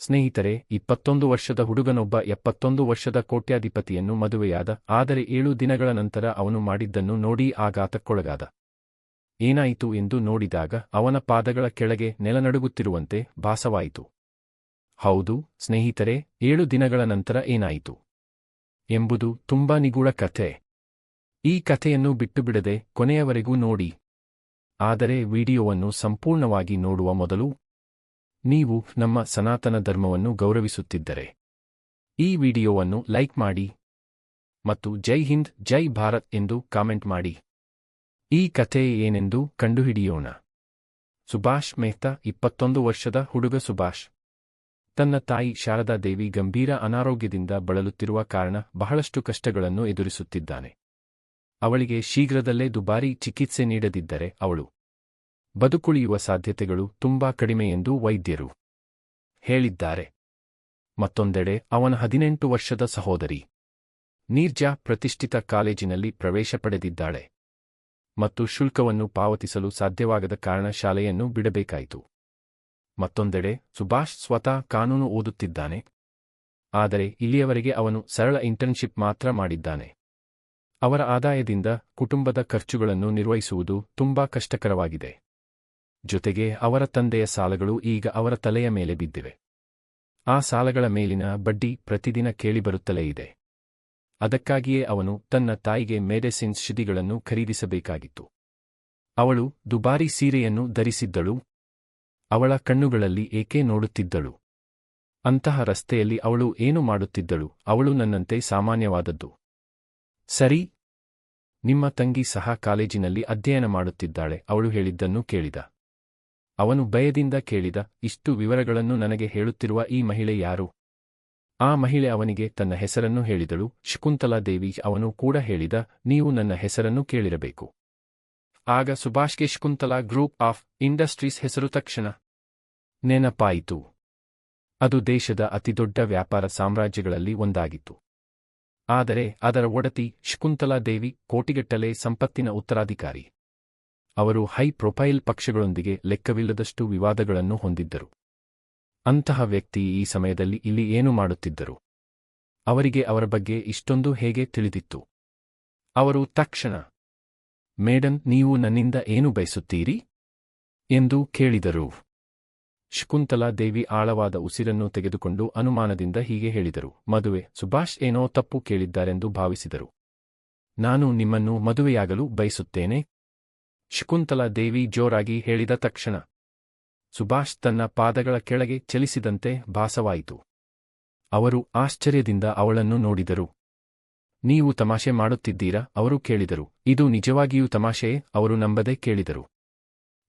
ಸ್ನೇಹಿತರೆ, ಇಪ್ಪತ್ತೊಂದು ವರ್ಷದ ಹುಡುಗನೊಬ್ಬ ಎಪ್ಪತ್ತೊಂದು ವರ್ಷದ ಕೋಟ್ಯಾಧಿಪತಿಯನ್ನು ಮದುವೆಯಾದ, ಆದರೆ ಏಳು ದಿನಗಳ ನಂತರ ಅವನು ಮಾಡಿದ್ದನ್ನು ನೋಡಿ ಆಘಾತಕ್ಕೊಳಗಾದ. ಏನಾಯಿತು ಎಂದು ನೋಡಿದಾಗ ಅವನ ಪಾದಗಳ ಕೆಳಗೆ ನೆಲನಡುಗುತ್ತಿರುವಂತೆ ಭಾಸವಾಯಿತು. ಹೌದು, ಸ್ನೇಹಿತರೆ, ಏಳು ದಿನಗಳ ನಂತರ ಏನಾಯಿತು? ಎಂಬುದು ತುಂಬಾ ನಿಗೂಢ ಕಥೆ. ಈ ಕಥೆಯನ್ನು ಬಿಟ್ಟುಬಿಡದೆ ಕೊನೆಯವರೆಗೂ ನೋಡಿ. ಆದರೆ ವಿಡಿಯೋವನ್ನು ಸಂಪೂರ್ಣವಾಗಿ ನೋಡುವ ಮೊದಲು ನೀವು ನಮ್ಮ ಸನಾತನ ಧರ್ಮವನ್ನು ಗೌರವಿಸುತ್ತಿದ್ದರೆ. ಈ ವಿಡಿಯೋವನ್ನು ಲೈಕ್ ಮಾಡಿ ಮತ್ತು ಜೈ ಹಿಂದ್, ಜೈ ಭಾರತ್ ಎಂದು ಕಾಮೆಂಟ್ ಮಾಡಿ. ಈ ಕಥೆ ಏನೆಂದು ಕಂಡುಹಿಡಿಯೋಣ. ಸುಭಾಷ್ ಮೆಹ್ತಾ, ಇಪ್ಪತ್ತೊಂದು ವರ್ಷದ ಹುಡುಗ ಸುಭಾಷ್. ತನ್ನ ತಾಯಿ ಶಾರದಾ ದೇವಿ ಗಂಭೀರ ಅನಾರೋಗ್ಯದಿಂದ ಬಳಲುತ್ತಿರುವ ಕಾರಣ ಬಹಳಷ್ಟು ಕಷ್ಟಗಳನ್ನು ಎದುರಿಸುತ್ತಿದ್ದಾನೆ. ಅವಳಿಗೆ ಶೀಘ್ರದಲ್ಲೇ ದುಬಾರಿ ಚಿಕಿತ್ಸೆ ನೀಡದಿದ್ದರೆ ಅವಳು ಬದುಕುಳಿಯುವ ಸಾಧ್ಯತೆಗಳು ತುಂಬಾ ಕಡಿಮೆ ಎಂದು ವೈದ್ಯರು ಹೇಳಿದ್ದಾರೆ. ಮತ್ತೊಂದೆಡೆ, ಅವನ ಹದಿನೆಂಟು ವರ್ಷದ ಸಹೋದರಿ ನೀರ್ಜಾ ಪ್ರತಿಷ್ಠಿತ ಕಾಲೇಜಿನಲ್ಲಿ ಪ್ರವೇಶ ಪಡೆದಿದ್ದಾಳೆ ಮತ್ತು ಶುಲ್ಕವನ್ನು ಪಾವತಿಸಲು ಸಾಧ್ಯವಾಗದ ಕಾರಣ ಶಾಲೆಯನ್ನು ಬಿಡಬೇಕಾಯಿತು. ಮತ್ತೊಂದೆಡೆ, ಸುಭಾಷ್ ಸ್ವತಃ ಕಾನೂನು ಓದುತ್ತಿದ್ದಾನೆ, ಆದರೆ ಇಲ್ಲಿಯವರೆಗೆ ಅವನು ಸರಳ ಇಂಟರ್ನ್ಶಿಪ್ ಮಾತ್ರ ಮಾಡಿದ್ದಾನೆ. ಅವರ ಆದಾಯದಿಂದ ಕುಟುಂಬದ ಖರ್ಚುಗಳನ್ನು ನಿರ್ವಹಿಸುವುದು ತುಂಬಾ ಕಷ್ಟಕರವಾಗಿದೆ. ಜೊತೆಗೆ ಅವರ ತಂದೆಯ ಸಾಲಗಳು ಈಗ ಅವರ ತಲೆಯ ಮೇಲೆ ಬಿದ್ದಿವೆ. ಆ ಸಾಲಗಳ ಮೇಲಿನ ಬಡ್ಡಿ ಪ್ರತಿದಿನ ಕೇಳಿಬರುತ್ತಲೇ ಇದೆ. ಅದಕ್ಕಾಗಿಯೇ ಅವನು ತನ್ನ ತಾಯಿಗೆ ಮೆಡಿಸಿನ್ಸ್ ಶಿದಿಗಳನ್ನು ಖರೀದಿಸಬೇಕಾಗಿತ್ತು. ಅವಳು ದುಬಾರಿ ಸೀರೆಯನ್ನು ಧರಿಸಿದ್ದಳು. ಅವಳ ಕಣ್ಣುಗಳಲ್ಲಿ ಏಕೆ ನೋಡುತ್ತಿದ್ದಳು. ಅಂತಹ ರಸ್ತೆಯಲ್ಲಿ ಅವಳು ಏನು ಮಾಡುತ್ತಿದ್ದಳು. ಅವಳು ನನ್ನಂತೆ ಸಾಮಾನ್ಯವಾದದ್ದು. ಸರಿ. ನಿಮ್ಮ ತಂಗಿ ಸಹ ಕಾಲೇಜಿನಲ್ಲಿ ಅಧ್ಯಯನ ಮಾಡುತ್ತಿದ್ದಾಳೆ. ಅವಳು ಹೇಳಿದ್ದನ್ನು ಕೇಳಿದ. ಅವನು ಭಯದಿಂದ ಕೇಳಿದ, ಇಷ್ಟು ವಿವರಗಳನ್ನು ನನಗೆ ಹೇಳುತ್ತಿರುವ ಈ ಮಹಿಳೆ ಯಾರು? ಆ ಮಹಿಳೆ ಅವನಿಗೆ ತನ್ನ ಹೆಸರನ್ನು ಹೇಳಿದಳು, ಶಕುಂತಲಾ ದೇವಿ ಅವನು ಕೂಡ ಹೇಳಿದ, ನೀವು ನನ್ನ ಹೆಸರನ್ನು ಕೇಳಿರಬೇಕು. ಆಗ ಸುಭಾಷ್ಗೆ ಶಕುಂತಲಾ ಗ್ರೂಪ್ ಆಫ್ ಇಂಡಸ್ಟ್ರೀಸ್ ಹೆಸರು ತಕ್ಷಣ, ನೆನಪಾಯಿತು. ಅದು ದೇಶದ ಅತಿದೊಡ್ಡ ವ್ಯಾಪಾರ ಸಾಮ್ರಾಜ್ಯಗಳಲ್ಲಿ ಒಂದಾಗಿತ್ತು. ಆದರೆ ಅದರ ಒಡತಿ ಶಕುಂತಲಾ ದೇವಿ ಕೋಟಿಗಟ್ಟಲೆ ಸಂಪತ್ತಿನ ಉತ್ತರಾಧಿಕಾರಿ. ಅವರು ಹೈ ಪ್ರೊಫೈಲ್ ಪಕ್ಷಗಳೊಂದಿಗೆ ಲೆಕ್ಕವಿಲ್ಲದಷ್ಟು ವಿವಾದಗಳನ್ನು ಹೊಂದಿದ್ದರು. ಅಂತಹ ವ್ಯಕ್ತಿ ಈ ಸಮಯದಲ್ಲಿ ಇಲ್ಲಿ ಏನು ಮಾಡುತ್ತಿದ್ದರು? ಅವರಿಗೆ ಅವರ ಬಗ್ಗೆ ಇಷ್ಟೊಂದು ಹೇಗೆ ತಿಳಿದಿತ್ತು? ಅವರು ತಕ್ಷಣ ಮೇಡಮ್ ನೀವು ನನ್ನಿಂದ ಏನು ಬಯಸುತ್ತೀರಿ? ಎಂದು ಕೇಳಿದರು. ಶಕುಂತಲಾ ದೇವಿ ಆಳವಾದ ಉಸಿರನ್ನು ತೆಗೆದುಕೊಂಡು ಅನುಮಾನದಿಂದ ಹೀಗೆ ಹೇಳಿದರು, ಮದುವೆ, ಸುಭಾಷ್ ಏನೋ ತಪ್ಪು ಕೇಳಿದ್ದಾರೆಂದು ಭಾವಿಸಿದರು. ನಾನು ನಿಮ್ಮನ್ನು ಮದುವೆಯಾಗಲು ಬಯಸುತ್ತೇನೆ. ಶಕುಂತಲಾ ದೇವಿ ಜೋರಾಗಿ ಹೇಳಿದ ತಕ್ಷಣ, ಸುಭಾಷ್ ತನ್ನ ಪಾದಗಳ ಕೆಳಗೆ ಚಲಿಸಿದಂತೆ ಭಾಸವಾಯಿತು. ಅವರು ಆಶ್ಚರ್ಯದಿಂದ ಅವಳನ್ನು ನೋಡಿದರು. ನೀವು ತಮಾಷೆ ಮಾಡುತ್ತಿದ್ದೀರಾ? ಅವರು ಕೇಳಿದರು. ಇದು ನಿಜವಾಗಿಯೂ ತಮಾಷೆಯೇ ಅವರು ನಂಬದೆ ಕೇಳಿದರು.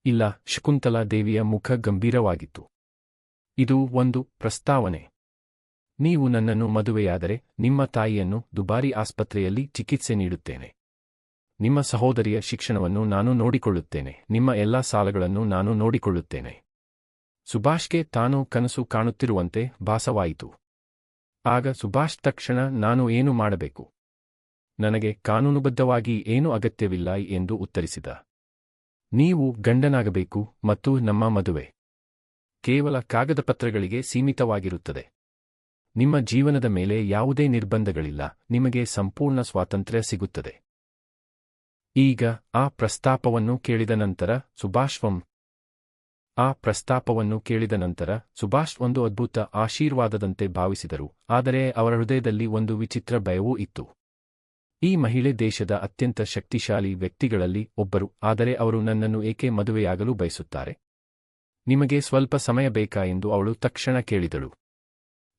ಇಲ್ಲ, ಶಕುಂತಲಾ ದೇವಿಯ ಮುಖ ಗಂಭೀರವಾಗಿತ್ತು. ಇದು ಒಂದು ಪ್ರಸ್ತಾವನೆ. ನೀವು ನನ್ನನ್ನು ಮದುವೆಯಾದರೆ ನಿಮ್ಮ ತಾಯಿಯನ್ನು ದುಬಾರಿ ಆಸ್ಪತ್ರೆಯಲ್ಲಿ ಚಿಕಿತ್ಸೆ ನೀಡುತ್ತೇನೆ. ನಿಮ್ಮ ಸಹೋದರಿಯ ಶಿಕ್ಷಣವನ್ನು ನಾನು ನೋಡಿಕೊಳ್ಳುತ್ತೇನೆ. ನಿಮ್ಮ ಎಲ್ಲಾ ಸಾಲಗಳನ್ನು ನಾನು ನೋಡಿಕೊಳ್ಳುತ್ತೇನೆ. ಸುಭಾಷ್ಗೆ ತಾನು ಕನಸು ಕಾಣುತ್ತಿರುವಂತೆ ಭಾಸವಾಯಿತು. ಆಗ ಸುಭಾಷ್ ತಕ್ಷಣ, ನಾನು ಏನು ಮಾಡಬೇಕು? ನನಗೆ ಕಾನೂನುಬದ್ಧವಾಗಿ ಏನೂ ಅಗತ್ಯವಿಲ್ಲ ಎಂದು ಉತ್ತರಿಸಿದ. ನೀವು ಗಂಡನಾಗಬೇಕು ಮತ್ತು ನಮ್ಮ ಮದುವೆ. ಕೇವಲ ಕಾಗದಪತ್ರಗಳಿಗೆ ಸೀಮಿತವಾಗಿರುತ್ತದೆ. ನಿಮ್ಮ ಜೀವನದ ಮೇಲೆ ಯಾವುದೇ ನಿರ್ಬಂಧಗಳಿಲ್ಲ. ನಿಮಗೆ ಸಂಪೂರ್ಣ ಸ್ವಾತಂತ್ರ್ಯ ಸಿಗುತ್ತದೆ. ಈಗ ಆ ಪ್ರಸ್ತಾಪವನ್ನು ಕೇಳಿದ ನಂತರ ಸುಭಾಷ್ವಂ ಆ ಪ್ರಸ್ತಾಪವನ್ನು ಕೇಳಿದ ನಂತರ ಸುಭಾಷ್ ಒಂದು ಅದ್ಭುತ ಆಶೀರ್ವಾದದಂತೆ ಭಾವಿಸಿದರು, ಆದರೆ ಅವರ ಹೃದಯದಲ್ಲಿ ಒಂದು ವಿಚಿತ್ರ ಭಯವೂ ಇತ್ತು. ಈ ಮಹಿಳೆ ದೇಶದ ಅತ್ಯಂತ ಶಕ್ತಿಶಾಲಿ ವ್ಯಕ್ತಿಗಳಲ್ಲಿ ಒಬ್ಬರು, ಆದರೆ ಅವರು ನನ್ನನ್ನು ಏಕೆ ಮದುವೆಯಾಗಲು ಬಯಸುತ್ತಾರೆ? ನಿಮಗೆ ಸ್ವಲ್ಪ ಸಮಯ ಬೇಕಾ ಎಂದು ಅವಳು ತಕ್ಷಣ ಕೇಳಿದಳು.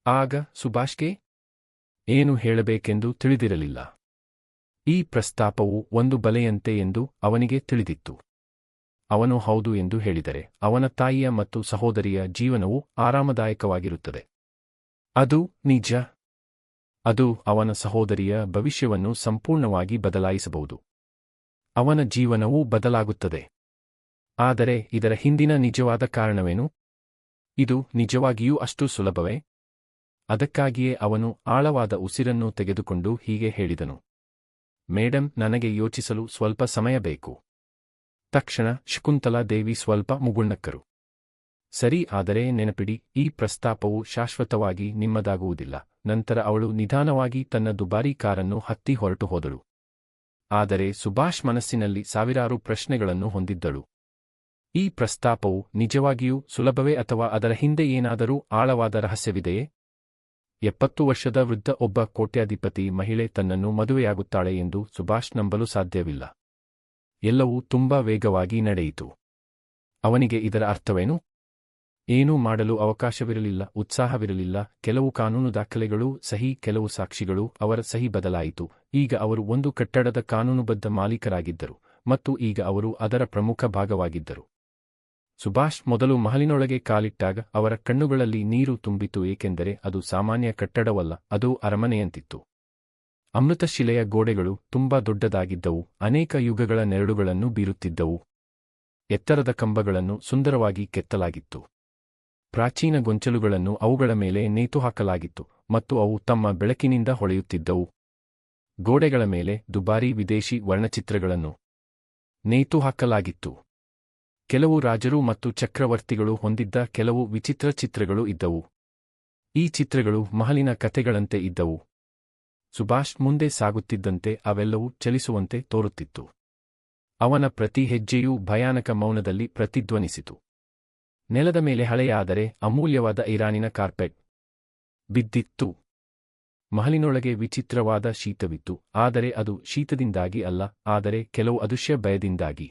ಆಗ ಸುಭಾಷ್ಗೆ, ಏನು ಹೇಳಬೇಕೆಂದು ತಿಳಿದಿರಲಿಲ್ಲ. ಈ ಪ್ರಸ್ತಾಪವು ಒಂದು ಬಲೆಯಂತೆ ಎಂದು ಅವನಿಗೆ ತಿಳಿದಿತ್ತು. ಅವನು ಹೌದು ಎಂದು ಹೇಳಿದರೆ ಅವನ ತಾಯಿಯ ಮತ್ತು ಸಹೋದರಿಯ ಜೀವನವು ಆರಾಮದಾಯಕವಾಗಿರುತ್ತದೆ. ಅದು ನಿಜ. ಅದು ಅವನ ಸಹೋದರಿಯ ಭವಿಷ್ಯವನ್ನು ಸಂಪೂರ್ಣವಾಗಿ ಬದಲಾಯಿಸಬಹುದು. ಅವನ ಜೀವನವೂ ಬದಲಾಗುತ್ತದೆ. ಆದರೆ ಇದರ ಹಿಂದಿನ ನಿಜವಾದ ಕಾರಣವೇನು? ಇದು ನಿಜವಾಗಿಯೂ ಅಷ್ಟು ಸುಲಭವೇ? ಅದಕ್ಕಾಗಿಯೇ ಅವನು ಆಳವಾದ ಉಸಿರನ್ನು ತೆಗೆದುಕೊಂಡು ಹೀಗೆ ಹೇಳಿದನು. ಮೇಡಮ್ ನನಗೆ ಯೋಚಿಸಲು ಸ್ವಲ್ಪ ಸಮಯ ಬೇಕು. ತಕ್ಷಣ ಶಕುಂತಲಾ ದೇವಿ ಸ್ವಲ್ಪ ಮುಗುಣ್ಣಕ್ಕರು ಸರಿ, ಆದರೆ ನೆನಪಿಡಿ, ಈ ಪ್ರಸ್ತಾಪವು ಶಾಶ್ವತವಾಗಿ ನಿಮ್ಮದಾಗುವುದಿಲ್ಲ. ನಂತರ ಅವಳು ನಿಧಾನವಾಗಿ ತನ್ನ ದುಬಾರಿ ಕಾರನ್ನು ಹತ್ತಿ ಹೊರಟು ಹೋದಳು. ಆದರೆ ಸುಭಾಷ್ ಮನಸ್ಸಿನಲ್ಲಿ ಸಾವಿರಾರು ಪ್ರಶ್ನೆಗಳನ್ನು ಹೊಂದಿದ್ದಳು. ಈ ಪ್ರಸ್ತಾಪವು ನಿಜವಾಗಿಯೂ ಸುಲಭವೇ ಅಥವಾ ಅದರ ಹಿಂದೆ ಏನಾದರೂ ಆಳವಾದ ರಹಸ್ಯವಿದೆಯೇ? ಎಪ್ಪತ್ತು ವರ್ಷದ ವೃದ್ಧ ಒಬ್ಬ ಕೋಟ್ಯಾಧಿಪತಿ ಮಹಿಳೆ ತನ್ನನ್ನು ಮದುವೆಯಾಗುತ್ತಾಳೆ ಎಂದು ಸುಭಾಷ್ ನಂಬಲು ಸಾಧ್ಯವಿಲ್ಲ. ಎಲ್ಲವೂ ತುಂಬಾ ವೇಗವಾಗಿ ನಡೆಯಿತು. ಅವನಿಗೆ ಇದರ ಅರ್ಥವೇನು? ಏನೂ ಮಾಡಲು ಅವಕಾಶವಿರಲಿಲ್ಲ, ಉತ್ಸಾಹವಿರಲಿಲ್ಲ, ಕೆಲವು ಕಾನೂನು ದಾಖಲೆಗಳು, ಸಹಿ, ಕೆಲವು ಸಾಕ್ಷಿಗಳು, ಅವರ ಸಹಿ ಬದಲಾಯಿತು. ಈಗ ಅವರು ಒಂದು ಕಟ್ಟಡದ ಕಾನೂನುಬದ್ಧ ಮಾಲೀಕರಾಗಿದ್ದರು ಮತ್ತು ಈಗ ಅವರು ಅದರ ಪ್ರಮುಖ ಭಾಗವಾಗಿದ್ದರು. ಸುಭಾಷ್ ಮೊದಲು ಮಹಲಿನೊಳಗೆ ಕಾಲಿಟ್ಟಾಗ ಅವರ ಕಣ್ಣುಗಳಲ್ಲಿ ನೀರು ತುಂಬಿತು ಏಕೆಂದರೆ ಅದು ಸಾಮಾನ್ಯ ಕಟ್ಟಡವಲ್ಲ, ಅದು ಅರಮನೆಯಂತಿತ್ತು. ಅಮೃತಶಿಲೆಯ ಗೋಡೆಗಳು ತುಂಬಾ ದೊಡ್ಡದಾಗಿದ್ದವು, ಅನೇಕ ಯುಗಗಳ ನೆರಳುಗಳನ್ನು ಬೀರುತ್ತಿದ್ದವು. ಎತ್ತರದ ಕಂಬಗಳನ್ನು ಸುಂದರವಾಗಿ ಕೆತ್ತಲಾಗಿತ್ತು. ಪ್ರಾಚೀನ ಗೊಂಚಲುಗಳನ್ನು ಅವುಗಳ ಮೇಲೆ ನೇತುಹಾಕಲಾಗಿತ್ತು ಮತ್ತು ಅವು ತಮ್ಮ ಬೆಳಕಿನಿಂದ ಹೊಳೆಯುತ್ತಿದ್ದವು. ಗೋಡೆಗಳ ಮೇಲೆ ದುಬಾರಿ ವಿದೇಶಿ ವರ್ಣಚಿತ್ರಗಳನ್ನು ನೇತುಹಾಕಲಾಗಿತ್ತು ಕೆಲವು ರಾಜರು ಮತ್ತು ಚಕ್ರವರ್ತಿಗಳು ಹೊಂದಿದ್ದ ಕೆಲವು ವಿಚಿತ್ರ ಚಿತ್ರಗಳು ಇದ್ದವು. ಈ ಚಿತ್ರಗಳು ಮಹಲಿನ ಕಥೆಗಳಂತೆ ಇದ್ದವು. ಸುಭಾಷ್ ಮುಂದೆ ಸಾಗುತ್ತಿದ್ದಂತೆ ಅವೆಲ್ಲವೂ ಚಲಿಸುವಂತೆ ತೋರುತ್ತಿತ್ತು. ಅವನ ಪ್ರತಿ ಹೆಜ್ಜೆಯೂ ಭಯಾನಕ ಮೌನದಲ್ಲಿ ಪ್ರತಿಧ್ವನಿಸಿತು. ನೆಲದ ಮೇಲೆ ಹಳೆಯಾದರೆ ಅಮೂಲ್ಯವಾದ ಇರಾನಿನ ಕಾರ್ಪೆಟ್. ಬಿದ್ದಿತ್ತು. ಮಹಲಿನೊಳಗೆ ವಿಚಿತ್ರವಾದ ಶೀತವಿತ್ತು, ಆದರೆ ಅದು ಶೀತದಿಂದಾಗಿ ಅಲ್ಲ, ಆದರೆ ಕೆಲವು ಅದೃಶ್ಯ ಭಯದಿಂದಾಗಿ.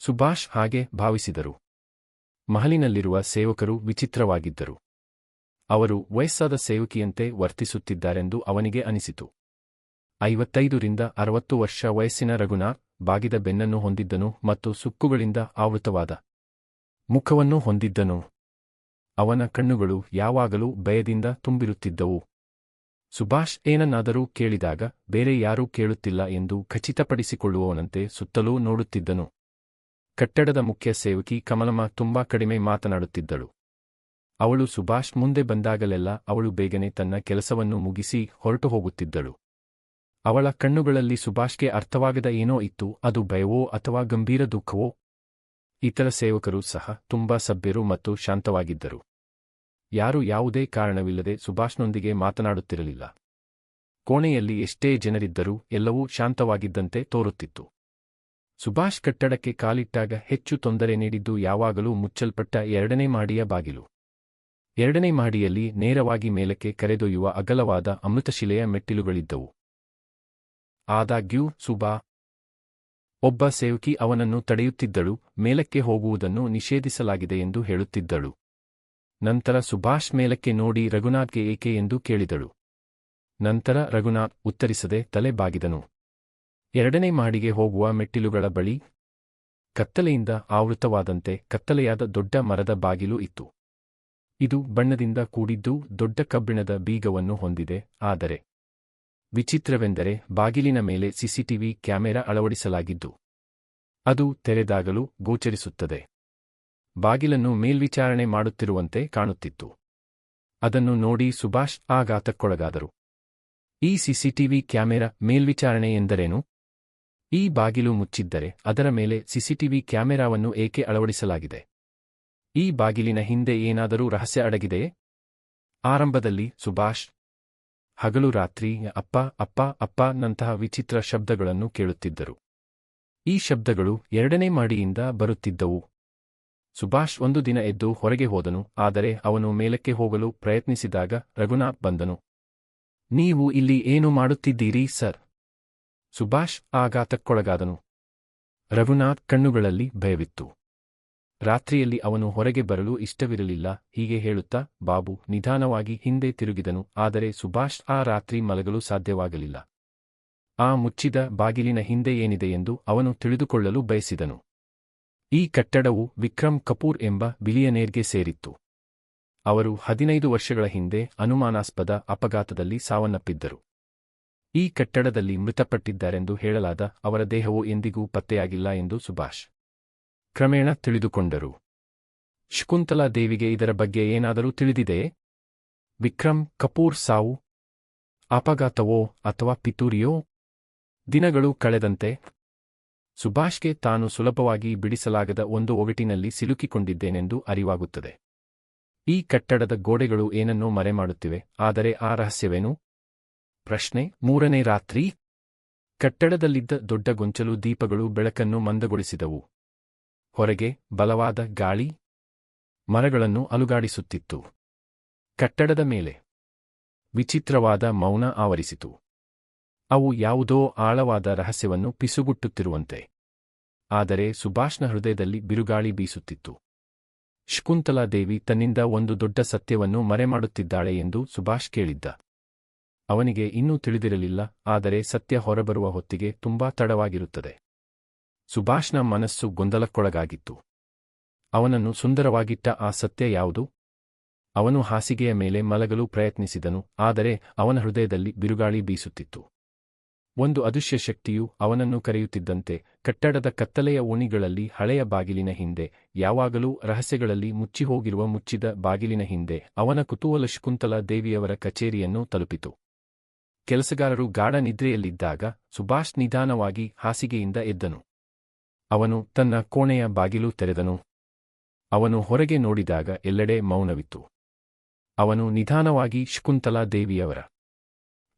ಸುಭಾಷ್ ಹಾಗೆ ಭಾವಿಸಿದರು. ಮಹಲಿನಲ್ಲಿರುವ ಸೇವಕರು ವಿಚಿತ್ರವಾಗಿದ್ದರು. ಅವರು ವಯಸ್ಸಾದ ಸೇವಕಿಯಂತೆ ವರ್ತಿಸುತ್ತಿದ್ದಾರೆಂದು ಅವನಿಗೆ ಅನಿಸಿತು. ಐವತ್ತೈದರಿಂದ ಅರವತ್ತು ವರ್ಷ ವಯಸ್ಸಿನ ರಘುನಾಥ್ ಬಾಗಿದ ಬೆನ್ನನ್ನು ಹೊಂದಿದ್ದನು ಮತ್ತು ಸುಕ್ಕುಗಳಿಂದ ಆವೃತವಾದ ಮುಖವನ್ನು ಹೊಂದಿದ್ದನು. ಅವನ ಕಣ್ಣುಗಳು ಯಾವಾಗಲೂ ಭಯದಿಂದ ತುಂಬಿರುತ್ತಿದ್ದವು. ಸುಭಾಷ್ ಏನನ್ನಾದರೂ ಕೇಳಿದಾಗ ಬೇರೆ ಯಾರೂ ಕೇಳುತ್ತಿಲ್ಲ ಎಂದು ಖಚಿತಪಡಿಸಿಕೊಳ್ಳುವವನಂತೆ ಸುತ್ತಲೂ ನೋಡುತ್ತಿದ್ದನು. ಕಟ್ಟಡದ ಮುಖ್ಯ ಸೇವಕಿ ಕಮಲಮ್ಮ ತುಂಬಾ ಕಡಿಮೆ ಮಾತನಾಡುತ್ತಿದ್ದಳು. ಅವಳು ಸುಭಾಷ್ ಮುಂದೆ ಬಂದಾಗಲೆಲ್ಲ ಅವಳು ಬೇಗನೆ ತನ್ನ ಕೆಲಸವನ್ನು ಮುಗಿಸಿ ಹೊರಟು ಹೋಗುತ್ತಿದ್ದಳು. ಅವಳ ಕಣ್ಣುಗಳಲ್ಲಿ ಸುಭಾಷ್ಗೆ ಅರ್ಥವಾಗದ ಏನೋ ಇತ್ತು, ಅದು ಭಯವೋ ಅಥವಾ ಗಂಭೀರ ದುಃಖವೋ? ಇತರ ಸೇವಕರು ಸಹ ತುಂಬಾ ಸಭ್ಯರು ಮತ್ತು ಶಾಂತವಾಗಿದ್ದರು. ಯಾರು ಯಾವುದೇ ಕಾರಣವಿಲ್ಲದೆ ಸುಭಾಷ್ನೊಂದಿಗೆ ಮಾತನಾಡುತ್ತಿರಲಿಲ್ಲ. ಕೋಣೆಯಲ್ಲಿ ಎಷ್ಟೇ ಜನರಿದ್ದರೂ ಎಲ್ಲವೂ ಶಾಂತವಾಗಿದ್ದಂತೆ ತೋರುತ್ತಿತ್ತು. ಸುಭಾಷ್ ಕಟ್ಟಡಕ್ಕೆ ಕಾಲಿಟ್ಟಾಗ ಹೆಚ್ಚು ತೊಂದರೆ ನೀಡಿದ್ದು ಯಾವಾಗಲೂ ಮುಚ್ಚಲ್ಪಟ್ಟ ಎರಡನೇ ಮಾಡಿಯ ಬಾಗಿಲು. ಎರಡನೇ ಮಾಡಿಯಲ್ಲಿ ನೇರವಾಗಿ ಮೇಲಕ್ಕೆ ಕರೆದೊಯ್ಯುವ ಅಗಲವಾದ ಅಮೃತಶಿಲೆಯ ಮೆಟ್ಟಿಲುಗಳಿದ್ದವು. ಆದಾಗ್ಯೂ, ಸುಭಾ ಒಬ್ಬ ಸೇವಕಿ ಅವನನ್ನು ತಡೆಯುತ್ತಿದ್ದಳು, ಮೇಲಕ್ಕೆ ಹೋಗುವುದನ್ನು ನಿಷೇಧಿಸಲಾಗಿದೆ ಎಂದು ಹೇಳುತ್ತಿದ್ದಳು. ನಂತರ ಸುಭಾಷ್ ಮೇಲಕ್ಕೆ ನೋಡಿ ರಘುನಾಥ್ಗೆ ಏಕೆ ಎಂದು ಕೇಳಿದಳು. ನಂತರ ರಘುನಾಥ್ ಉತ್ತರಿಸದೆ ತಲೆ ಬಾಗಿದನು. ಎರಡನೇ ಮಾಡಿಗೆ ಹೋಗುವ ಮೆಟ್ಟಿಲುಗಳ ಬಳಿ ಕತ್ತಲೆಯಿಂದ ಆವೃತವಾದಂತೆ ಕತ್ತಲೆಯಾದ ದೊಡ್ಡ ಮರದ ಬಾಗಿಲು ಇತ್ತು. ಇದು ಬಣ್ಣದಿಂದ ಕೂಡಿದ್ದು ದೊಡ್ಡ ಕಬ್ಬಿಣದ ಬೀಗವನ್ನು ಹೊಂದಿದೆ. ಆದರೆ ವಿಚಿತ್ರವೆಂದರೆ ಬಾಗಿಲಿನ ಮೇಲೆ ಸಿಸಿಟಿವಿ ಕ್ಯಾಮೆರಾ ಅಳವಡಿಸಲಾಗಿದ್ದು, ಅದು ತೆರೆದಾಗಲೂ ಗೋಚರಿಸುತ್ತದೆ. ಬಾಗಿಲನ್ನು ಮೇಲ್ವಿಚಾರಣೆ ಮಾಡುತ್ತಿರುವಂತೆ ಕಾಣುತ್ತಿತ್ತು. ಅದನ್ನು ನೋಡಿ ಸುಭಾಷ್ ಆಘಾತಕ್ಕೊಳಗಾದರು. ಈ ಸಿಸಿಟಿವಿ ಕ್ಯಾಮೆರಾ ಮೇಲ್ವಿಚಾರಣೆ ಎಂದರೇನು? ಈ ಬಾಗಿಲು ಮುಚ್ಚಿದ್ದರೆ ಅದರ ಮೇಲೆ ಸಿಸಿಟಿವಿ ಕ್ಯಾಮೆರಾವನ್ನು ಏಕೆ ಅಳವಡಿಸಲಾಗಿದೆ? ಈ ಬಾಗಿಲಿನ ಹಿಂದೆ ಏನಾದರೂ ರಹಸ್ಯ ಅಡಗಿದೆಯೇ ಆರಂಭದಲ್ಲಿ ಸುಭಾಷ್, ಹಗಲು ರಾತ್ರಿ, ಅಪ್ಪ ಅಪ್ಪ ಅಪ್ಪ ನಂತಹ ವಿಚಿತ್ರ ಶಬ್ದಗಳನ್ನು ಕೇಳುತ್ತಿದ್ದರು. ಈ ಶಬ್ದಗಳು ಎರಡನೇ ಮಾಡಿಯಿಂದ ಬರುತ್ತಿದ್ದವು. ಸುಭಾಷ್ ಒಂದು ದಿನ ಎದ್ದು ಹೊರಗೆ ಹೋದನು, ಆದರೆ ಅವನು ಮೇಲಕ್ಕೆ ಹೋಗಲು ಪ್ರಯತ್ನಿಸಿದಾಗ ರಘುನಾಥ್ ಬಂದನು. ನೀವು ಇಲ್ಲಿ ಏನು ಮಾಡುತ್ತಿದ್ದೀರಿ, ಸರ್? ಸುಭಾಷ್ ಆಘಾತಕ್ಕೊಳಗಾದನು. ರಘುನಾಥ್ ಕಣ್ಣುಗಳಲ್ಲಿ ಭಯವಿತ್ತು. ರಾತ್ರಿಯಲ್ಲಿ ಅವನು ಹೊರಗೆ ಬರಲು ಇಷ್ಟವಿರಲಿಲ್ಲ, ಹೀಗೆ ಹೇಳುತ್ತಾ, ಬಾಬು, ನಿಧಾನವಾಗಿ ಹಿಂದೆ ತಿರುಗಿದನು, ಆದರೆ ಸುಭಾಷ್ ಆ ರಾತ್ರಿ ಮಲಗಲು ಸಾಧ್ಯವಾಗಲಿಲ್ಲ. ಆ ಮುಚ್ಚಿದ ಬಾಗಿಲಿನ ಹಿಂದೆ ಏನಿದೆ ಎಂದು ಅವನು ತಿಳಿದುಕೊಳ್ಳಲು ಬಯಸಿದನು. ಈ ಕಟ್ಟಡವು ವಿಕ್ರಮ್ ಕಪೂರ್ ಎಂಬ ಬಿಲಿಯನೇರ್ಗೆ ಸೇರಿತ್ತು. ಅವರು ಹದಿನೈದು ವರ್ಷಗಳ ಹಿಂದೆ ಅನುಮಾನಾಸ್ಪದ ಅಪಘಾತದಲ್ಲಿ ಸಾವನ್ನಪ್ಪಿದ್ದರು. ಈ ಕಟ್ಟಡದಲ್ಲಿ ಮೃತಪಟ್ಟಿದ್ದಾರೆಂದು ಹೇಳಲಾದ ಅವರ ದೇಹವು ಎಂದಿಗೂ ಪತ್ತೆಯಾಗಿಲ್ಲ ಎಂದು ಸುಭಾಷ್ ಕ್ರಮೇಣ ತಿಳಿದುಕೊಂಡರು. ಶಕುಂತಲಾ ದೇವಿಗೆ ಇದರ ಬಗ್ಗೆ ಏನಾದರೂ ತಿಳಿದಿದೆಯೇ ವಿಕ್ರಮ್ ಕಪೂರ್ ಸಾವು? ಅಪಘಾತವೋ ಅಥವಾ ಪಿತೂರಿಯೋ? ದಿನಗಳು ಕಳೆದಂತೆ? ಸುಭಾಷ್ಗೆ ತಾನು ಸುಲಭವಾಗಿ ಬಿಡಿಸಲಾಗದ ಒಂದು ಒಗಟಿನಲ್ಲಿ ಸಿಲುಕಿಕೊಂಡಿದ್ದೇನೆಂದು ಅರಿವಾಗುತ್ತದೆ. ಈ ಕಟ್ಟಡದ ಗೋಡೆಗಳು ಏನನ್ನೋ ಮರೆಮಾಡುತ್ತಿವೆ, ಆದರೆ ಆ ರಹಸ್ಯವೇನು? ಪ್ರಶ್ನೆ. ಮೂರನೇ ರಾತ್ರಿ. ಕಟ್ಟಡದಲ್ಲಿದ್ದ ದೊಡ್ಡ ಗೊಂಚಲು ದೀಪಗಳು ಬೆಳಕನ್ನು ಮಂದಗೊಳಿಸಿದವು. ಹೊರಗೆ ಬಲವಾದ ಗಾಳಿ. ಮರಗಳನ್ನು ಅಲುಗಾಡಿಸುತ್ತಿತ್ತು. ಕಟ್ಟಡದ ಮೇಲೆ. ವಿಚಿತ್ರವಾದ ಮೌನ ಆವರಿಸಿತು. ಅವು ಯಾವುದೋ ಆಳವಾದ ರಹಸ್ಯವನ್ನು ಪಿಸುಗುಟ್ಟುತ್ತಿರುವಂತೆ. ಆದರೆ ಸುಭಾಷ್ನ ಹೃದಯದಲ್ಲಿ ಬಿರುಗಾಳಿ ಬೀಸುತ್ತಿತ್ತು. ಶಕುಂತಲಾ ದೇವಿ ತನ್ನಿಂದ ಒಂದು ದೊಡ್ಡ ಸತ್ಯವನ್ನು ಮರೆಮಾಡುತ್ತಿದ್ದಾಳೆ ಎಂದು ಸುಭಾಷ್ ಕೇಳಿದ್ದ. ಅವನಿಗೆ ಇನ್ನೂ ತಿಳಿದಿರಲಿಲ್ಲ, ಆದರೆ ಸತ್ಯ ಹೊರಬರುವ ಹೊತ್ತಿಗೆ ತುಂಬಾ ತಡವಾಗಿರುತ್ತದೆ. ಸುಭಾಷ್ನ ಮನಸ್ಸು ಗೊಂದಲಕ್ಕೊಳಗಾಗಿತ್ತು. ಅವನನ್ನು ಸುಂದರವಾಗಿಟ್ಟ ಆ ಸತ್ಯ ಯಾವುದು? ಅವನು ಹಾಸಿಗೆಯ ಮೇಲೆ ಮಲಗಲು ಪ್ರಯತ್ನಿಸಿದನು, ಆದರೆ ಅವನ ಹೃದಯದಲ್ಲಿ ಬಿರುಗಾಳಿ ಬೀಸುತ್ತಿತ್ತು. ಒಂದು ಅದೃಶ್ಯ ಶಕ್ತಿಯು ಅವನನ್ನು ಕರೆಯುತ್ತಿದ್ದಂತೆ, ಕಟ್ಟಡದ ಕತ್ತಲೆಯ ಓಣಿಗಳಲ್ಲಿ ಹಳೆಯ ಬಾಗಿಲಿನ ಹಿಂದೆ, ಯಾವಾಗಲೂ ರಹಸ್ಯಗಳಲ್ಲಿ ಮುಚ್ಚಿಹೋಗಿರುವ ಮುಚ್ಚಿದ ಬಾಗಿಲಿನ ಹಿಂದೆ, ಅವನ ಕುತೂಹಲ ಶಕುಂತಲಾ ದೇವಿಯವರ ಕಚೇರಿಯನ್ನು ತಲುಪಿತು. ಕೆಲಸಗಾರರು ಗಾಢ ನಿದ್ರೆಯಲ್ಲಿದ್ದಾಗ ಸುಭಾಷ್ ನಿಧಾನವಾಗಿ ಹಾಸಿಗೆಯಿಂದ ಎದ್ದನು. ಅವನು ತನ್ನ ಕೋಣೆಯ ಬಾಗಿಲು ತೆರೆದನು. ಅವನು ಹೊರಗೆ ನೋಡಿದಾಗ ಎಲ್ಲೆಡೆ ಮೌನವಿತ್ತು. ಅವನು ನಿಧಾನವಾಗಿ ಶಕುಂತಲಾ ದೇವಿಯವರ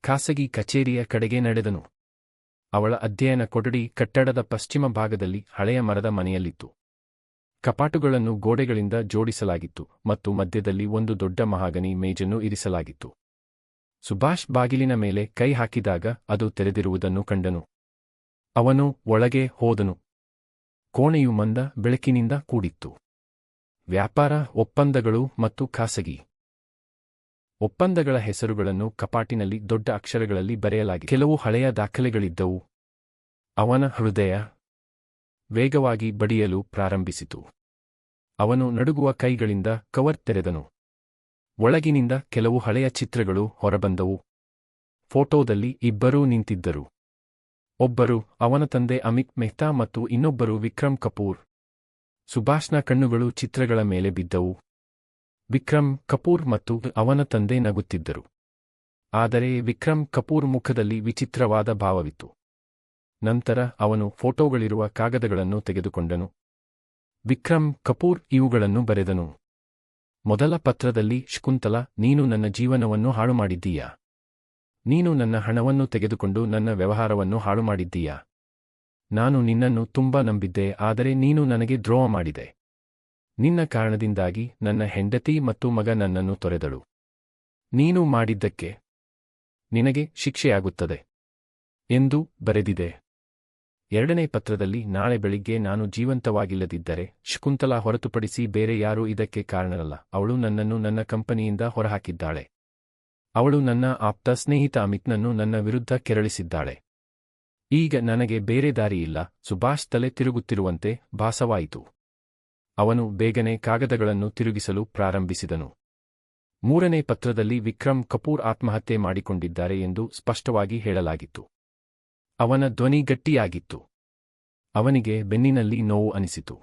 ಖಾಸಗಿ ಕಚೇರಿಯ ಕಡೆಗೆ ನಡೆದನು. ಅವಳ ಅಧ್ಯಯನ ಕೊಠಡಿ ಕಟ್ಟಡದ ಪಶ್ಚಿಮ ಭಾಗದಲ್ಲಿ ಹಳೆಯ ಮರದ ಮನೆಯಲ್ಲಿತ್ತು. ಕಪಾಟುಗಳನ್ನು ಗೋಡೆಗಳಿಂದ ಜೋಡಿಸಲಾಗಿತ್ತು ಮತ್ತು ಮಧ್ಯದಲ್ಲಿ ಒಂದು ದೊಡ್ಡ ಮಹಾಗನಿ ಮೇಜನ್ನು ಇರಿಸಲಾಗಿತ್ತು. ಸುಭಾಷ್ ಬಾಗಿಲಿನ ಮೇಲೆ ಕೈ ಹಾಕಿದಾಗ ಅದು ತೆರೆದಿರುವುದನ್ನು ಕಂಡನು. ಅವನು ಒಳಗೆ ಹೋದನು. ಕೋಣೆಯು ಮಂದ ಬೆಳಕಿನಿಂದ ಕೂಡಿತ್ತು. ವ್ಯಾಪಾರ, ಒಪ್ಪಂದಗಳು ಮತ್ತು ಖಾಸಗಿ. ಒಪ್ಪಂದಗಳ ಹೆಸರುಗಳನ್ನು ಕಪಾಟಿನಲ್ಲಿ ದೊಡ್ಡ ಅಕ್ಷರಗಳಲ್ಲಿ ಬರೆಯಲಾಗಿ ಕೆಲವು ಹಳೆಯ ದಾಖಲೆಗಳಿದ್ದವು. ಅವನ ಹೃದಯ ವೇಗವಾಗಿ ಬಡಿಯಲು ಪ್ರಾರಂಭಿಸಿತು. ಅವನು ನಡುಗುವ ಕೈಗಳಿಂದ ಕವರ್ ತೆರೆದನು. ಒಳಗಿನಿಂದ ಕೆಲವು ಹಳೆಯ ಚಿತ್ರಗಳು ಹೊರಬಂದವು. ಫೋಟೋದಲ್ಲಿ ಇಬ್ಬರೂ ನಿಂತಿದ್ದರು. ಒಬ್ಬರು ಅವನ ತಂದೆ ಅಮಿತ್ ಮೆಹ್ತಾ ಮತ್ತು ಇನ್ನೊಬ್ಬರು ವಿಕ್ರಮ್ ಕಪೂರ್. ಸುಭಾಷ್ನ ಕಣ್ಣುಗಳು ಚಿತ್ರಗಳ ಮೇಲೆ ಬಿದ್ದವು. ವಿಕ್ರಮ್ ಕಪೂರ್ ಮತ್ತು ಅವನ ತಂದೆ ನಗುತ್ತಿದ್ದರು. ಆದರೆ ವಿಕ್ರಮ್ ಕಪೂರ್ ಮುಖದಲ್ಲಿ ವಿಚಿತ್ರವಾದ ಭಾವವಿತ್ತು. ನಂತರ ಅವನು ಫೋಟೋಗಳಿರುವ ಕಾಗದಗಳನ್ನು ತೆಗೆದುಕೊಂಡನು. ವಿಕ್ರಮ್ ಕಪೂರ್ ಇವುಗಳನ್ನು ಬರೆದನು. ಮೊದಲ ಪತ್ರದಲ್ಲಿ, ಶಕುಂತಲ, ನೀನು ನನ್ನ ಜೀವನವನ್ನು ಹಾಳು ಮಾಡಿದ್ದೀಯಾ ನೀನು ನನ್ನ ಹಣವನ್ನು ತೆಗೆದುಕೊಂಡು ನನ್ನ ವ್ಯವಹಾರವನ್ನು ಹಾಳು ಮಾಡಿದ್ದೀಯಾ ನಾನು ನಿನ್ನನ್ನು ತುಂಬಾ ನಂಬಿದ್ದೆ, ಆದರೆ ನೀನು ನನಗೆ ದ್ರೋಹ ಮಾಡಿದೆ. ನಿನ್ನ ಕಾರಣದಿಂದಾಗಿ ನನ್ನ ಹೆಂಡತಿ ಮತ್ತು ಮಗ ನನ್ನನ್ನು ತೊರೆದಳು. ನೀನು ಮಾಡಿದ್ದಕ್ಕೆ ನಿನಗೆ ಶಿಕ್ಷೆಯಾಗುತ್ತದೆ ಎಂದು ಬರೆದಿದೆ. ಎರಡನೇ ಪತ್ರದಲ್ಲಿ, ನಾಳೆ ಬೆಳಿಗ್ಗೆ ನಾನು ಜೀವಂತವಾಗಿಲ್ಲದಿದ್ದರೆ, ಶಕುಂತಲಾ ಹೊರತುಪಡಿಸಿ ಬೇರೆ ಯಾರೂ ಇದಕ್ಕೆ ಕಾರಣರಲ್ಲ. ಅವಳು ನನ್ನನ್ನು ನನ್ನ ಕಂಪನಿಯಿಂದ ಹೊರಹಾಕಿದ್ದಾಳೆ. ಅವಳು ನನ್ನ ಆಪ್ತ ಸ್ನೇಹಿತ ಅಮಿತ್ನನ್ನು ನನ್ನ ವಿರುದ್ಧ ಕೆರಳಿಸಿದ್ದಾಳೆ. ಈಗ ನನಗೆ ಬೇರೆ ದಾರಿಯಿಲ್ಲ ಸುಭಾಷ್ ತಲೆ ತಿರುಗುತ್ತಿರುವಂತೆ ಭಾಸವಾಯಿತು. ಅವನು ಬೇಗನೆ ಕಾಗದಗಳನ್ನು ತಿರುಗಿಸಲು ಪ್ರಾರಂಭಿಸಿದನು. ಮೂರನೇ ಪತ್ರದಲ್ಲಿ ವಿಕ್ರಮ್ ಕಪೂರ್ ಆತ್ಮಹತ್ಯೆ ಮಾಡಿಕೊಂಡಿದ್ದಾರೆ ಎಂದು ಸ್ಪಷ್ಟವಾಗಿ ಹೇಳಲಾಗಿತ್ತು. ಅವನ ಧ್ವನಿ ಗಟ್ಟಿಯಾಗಿತ್ತು. ಅವನಿಗೆ ಬೆನ್ನಿನಲ್ಲಿ ನೋವು ಅನಿಸಿತು.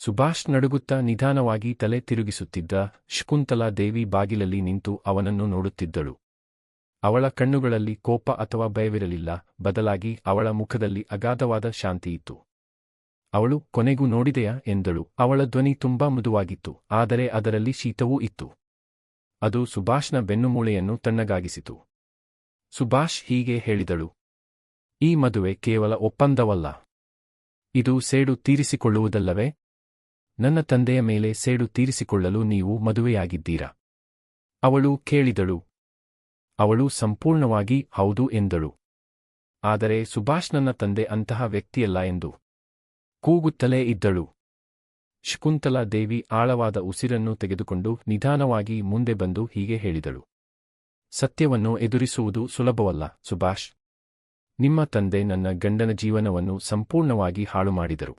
ಸುಭಾಷ್ ನಡುಗುತ್ತಾ ನಿಧಾನವಾಗಿ ತಲೆ ತಿರುಗಿಸುತ್ತಿದ್ದ ಶಕುಂತಲಾ ದೇವಿ ಬಾಗಿಲಲ್ಲಿ ನಿಂತು ಅವನನ್ನು ನೋಡುತ್ತಿದ್ದಳು. ಅವಳ ಕಣ್ಣುಗಳಲ್ಲಿ ಕೋಪ ಅಥವಾ ಭಯವಿರಲಿಲ್ಲ, ಬದಲಾಗಿ ಅವಳ ಮುಖದಲ್ಲಿ ಅಗಾಧವಾದ ಶಾಂತಿಯಿತ್ತು ಅವಳು, ಕೊನೆಗೂ ನೋಡಿದೆಯಾ? ಎಂದಳು. ಅವಳ ಧ್ವನಿ ತುಂಬಾ ಮೃದುವಾಗಿತ್ತು, ಆದರೆ ಅದರಲ್ಲಿ ಶೀತವೂ ಇತ್ತು. ಅದು ಸುಭಾಷ್ನ ಬೆನ್ನುಮೂಳೆಯನ್ನು ತಣ್ಣಗಾಗಿಸಿತು. ಸುಭಾಷ್ ಹೀಗೆ ಹೇಳಿದಳು. ಈ ಮದುವೆ ಕೇವಲ ಒಪ್ಪಂದವಲ್ಲ. ಇದು ಸೇಡು ತೀರಿಸಿಕೊಳ್ಳುವುದಲ್ಲವೇ? ನನ್ನ ತಂದೆಯ ಮೇಲೆ ಸೇಡು ತೀರಿಸಿಕೊಳ್ಳಲು ನೀವು ಮದುವೆಯಾಗಿದ್ದೀರಾ? ಅವಳು ಕೇಳಿದಳು. ಅವಳು ಸಂಪೂರ್ಣವಾಗಿ ಹೌದು ಎಂದಳು. ಆದರೆ ಸುಭಾಷ್ ನನ್ನ ತಂದೆ ಅಂತಹ ವ್ಯಕ್ತಿಯಲ್ಲ ಎಂದು. ಕೂಗುತ್ತಲೇ ಇದ್ದಳು. ಶಕುಂತಲಾ ದೇವಿ ಆಳವಾದ ಉಸಿರನ್ನು ತೆಗೆದುಕೊಂಡು ನಿಧಾನವಾಗಿ ಮುಂದೆ ಬಂದು ಹೀಗೆ ಹೇಳಿದಳು. ಸತ್ಯವನ್ನು ಎದುರಿಸುವುದು ಸುಲಭವಲ್ಲ ಸುಭಾಷ್. ನಿಮ್ಮ ತಂದೆ ನನ್ನ ಗಂಡನ ಜೀವನವನ್ನು ಸಂಪೂರ್ಣವಾಗಿ ಹಾಳು ಮಾಡಿದರು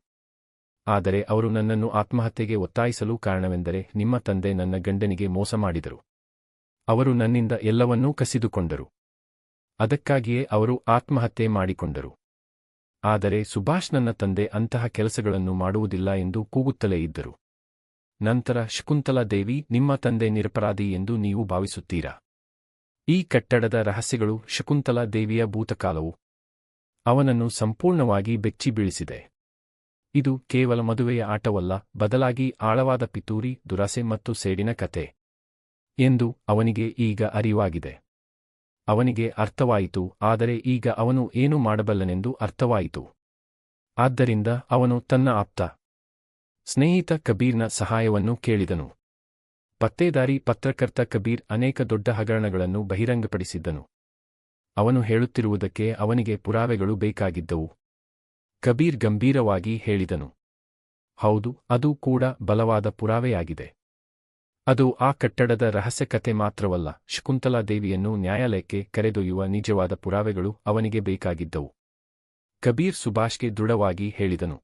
ಆದರೆ ಅವರು ನನ್ನನ್ನು ಆತ್ಮಹತ್ಯೆಗೆ ಒತ್ತಾಯಿಸಲು ಕಾರಣವೆಂದರೆ ನಿಮ್ಮ ತಂದೆ ನನ್ನ ಗಂಡನಿಗೆ ಮೋಸ ಮಾಡಿದರು. ಅವರು ನನ್ನಿಂದ ಎಲ್ಲವನ್ನೂ ಕಸಿದುಕೊಂಡರು. ಅದಕ್ಕಾಗಿಯೇ ಅವರು ಆತ್ಮಹತ್ಯೆ ಮಾಡಿಕೊಂಡರು. ಆದರೆ ಸುಭಾಷ್ ನನ್ನ ತಂದೆ ಅಂತಹ ಕೆಲಸಗಳನ್ನು ಮಾಡುವುದಿಲ್ಲ ಎಂದು ಕೂಗುತ್ತಲೇ ಇದ್ದರು. ನಂತರ, ಶಕುಂತಲಾ ದೇವಿ, ನಿಮ್ಮ ತಂದೆ ನಿರಪರಾಧಿ ಎಂದು ನೀವು ಭಾವಿಸುತ್ತೀರಾ? ಈ ಕಟ್ಟಡದ ರಹಸ್ಯಗಳು ಶಕುಂತಲಾ ದೇವಿಯ ಭೂತಕಾಲವು. ಅವನನ್ನು ಸಂಪೂರ್ಣವಾಗಿ ಬೆಚ್ಚಿ ಬೀಳಿಸಿದೆ. ಇದು ಕೇವಲ ಮದುವೆಯ ಆಟವಲ್ಲ, ಬದಲಾಗಿ ಆಳವಾದ ಪಿತೂರಿ, ದುರಾಸೆ ಮತ್ತು ಸೇಡಿನ ಕತೆ ಎಂದು ಅವನಿಗೆ ಈಗ ಅರಿವಾಗಿದೆ. ಅವನಿಗೆ ಅರ್ಥವಾಯಿತು, ಆದರೆ ಈಗ ಅವನು ಏನು ಮಾಡಬಲ್ಲನೆಂದು ಅರ್ಥವಾಯಿತು. ಆದ್ದರಿಂದ ಅವನು ತನ್ನ ಆಪ್ತ ಸ್ನೇಹಿತ ಕಬೀರ್ನ ಸಹಾಯವನ್ನು ಕೇಳಿದನು. ಪತ್ತೇದಾರಿ ಪತ್ರಕರ್ತ ಕಬೀರ್ ಅನೇಕ ದೊಡ್ಡ ಹಗರಣಗಳನ್ನು ಬಹಿರಂಗಪಡಿಸಿದ್ದನು. ಅವನು ಹೇಳುತ್ತಿರುವುದಕ್ಕೆ ಅವನಿಗೆ ಪುರಾವೆಗಳು ಬೇಕಾಗಿದ್ದವು. ಕಬೀರ್ ಗಂಭೀರವಾಗಿ ಹೇಳಿದನು. ಹೌದು, ಅದು ಕೂಡ ಬಲವಾದ ಪುರಾವೆಯಾಗಿದೆ. ಅದು ಆ ಕಟ್ಟಡದ ರಹಸ್ಯ ಕತೆ ಮಾತ್ರವಲ್ಲ, ಶಕುಂತಲಾ ದೇವಿಯನ್ನು ನ್ಯಾಯಾಲಯಕ್ಕೆ ಕರೆದೊಯ್ಯುವ ನಿಜವಾದ ಪುರಾವೆಗಳು ಅವನಿಗೆ ಬೇಕಾಗಿದ್ದವು. ಕಬೀರ್ ಸುಭಾಷ್ಗೆ ದೃಢವಾಗಿ ಹೇಳಿದನು.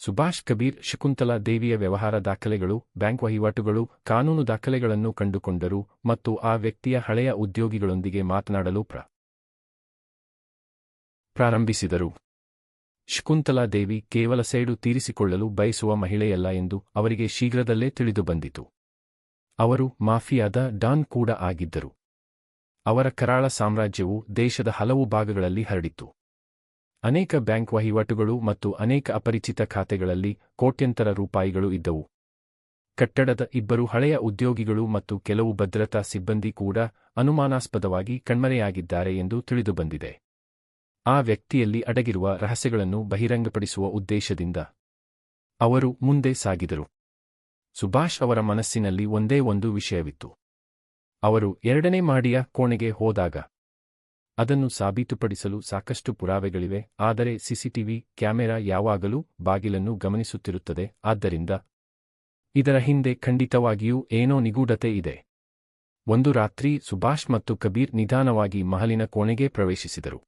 ಸುಭಾಷ್ ಕಬೀರ್, ಶಕುಂತಲಾ ದೇವಿಯ ವ್ಯವಹಾರ ದಾಖಲೆಗಳು, ಬ್ಯಾಂಕ್ ವಹಿವಾಟುಗಳು, ಕಾನೂನು ದಾಖಲೆಗಳನ್ನು ಕಂಡುಕೊಂಡರು ಮತ್ತು ಆ ವ್ಯಕ್ತಿಯ ಹಳೆಯ ಉದ್ಯೋಗಿಗಳೊಂದಿಗೆ ಮಾತನಾಡಲು ಪ್ರ ಪ್ರಾರಂಭಿಸಿದರು. ಶಕುಂತಲಾ ದೇವಿ ಕೇವಲ ಸೇಡು ತೀರಿಸಿಕೊಳ್ಳಲು ಬಯಸುವ ಮಹಿಳೆಯಲ್ಲ ಎಂದು ಅವರಿಗೆ ಶೀಘ್ರದಲ್ಲೇ ತಿಳಿದುಬಂದಿತು ಅವರು ಮಾಫಿಯಾದ ಡಾನ್ ಕೂಡ ಆಗಿದ್ದರು. ಅವರ ಕರಾಳ ಸಾಮ್ರಾಜ್ಯವು ದೇಶದ ಹಲವು ಭಾಗಗಳಲ್ಲಿ ಹರಡಿತ್ತು. ಅನೇಕ ಬ್ಯಾಂಕ್ ವಹಿವಾಟುಗಳು ಮತ್ತು ಅನೇಕ ಅಪರಿಚಿತ ಖಾತೆಗಳಲ್ಲಿ ಕೋಟ್ಯಂತರ ರೂಪಾಯಿಗಳು ಇದ್ದವು. ಕಟ್ಟಡದ ಇಬ್ಬರು ಹಳೆಯ ಉದ್ಯೋಗಿಗಳು ಮತ್ತು ಕೆಲವು ಭದ್ರತಾ ಸಿಬ್ಬಂದಿ ಕೂಡ ಅನುಮಾನಾಸ್ಪದವಾಗಿ ಕಣ್ಮರೆಯಾಗಿದ್ದಾರೆ ಎಂದು ತಿಳಿದುಬಂದಿದೆ. ಆ ವ್ಯಕ್ತಿಯಲ್ಲಿ ಅಡಗಿರುವ ರಹಸ್ಯಗಳನ್ನು ಬಹಿರಂಗಪಡಿಸುವ ಉದ್ದೇಶದಿಂದ ಅವರು ಮುಂದೆ ಸಾಗಿದರು. ಸುಭಾಷ್ ಅವರ ಮನಸ್ಸಿನಲ್ಲಿ ಒಂದೇ ಒಂದು ವಿಷಯವಿತ್ತು. ಅವರು ಎರಡನೇ ಮಾಡಿಯ ಕೋಣೆಗೆ ಹೋದಾಗ ಅದನ್ನು ಸಾಬೀತುಪಡಿಸಲು ಸಾಕಷ್ಟು ಪುರಾವೆಗಳಿವೆ, ಆದರೆ ಸಿಸಿಟಿವಿ ಕ್ಯಾಮೆರಾ ಯಾವಾಗಲೂ ಬಾಗಿಲನ್ನು ಗಮನಿಸುತ್ತಿರುತ್ತದೆ, ಆದ್ದರಿಂದ ಇದರ ಹಿಂದೆ ಖಂಡಿತವಾಗಿಯೂ ಏನೋ ನಿಗೂಢತೆ ಇದೆ. ಒಂದು ರಾತ್ರಿ ಸುಭಾಷ್ ಮತ್ತು ಕಬೀರ್ ನಿಧಾನವಾಗಿ ಮಹಲಿನ ಕೋಣೆಗೆ ಪ್ರವೇಶಿಸಿದರು.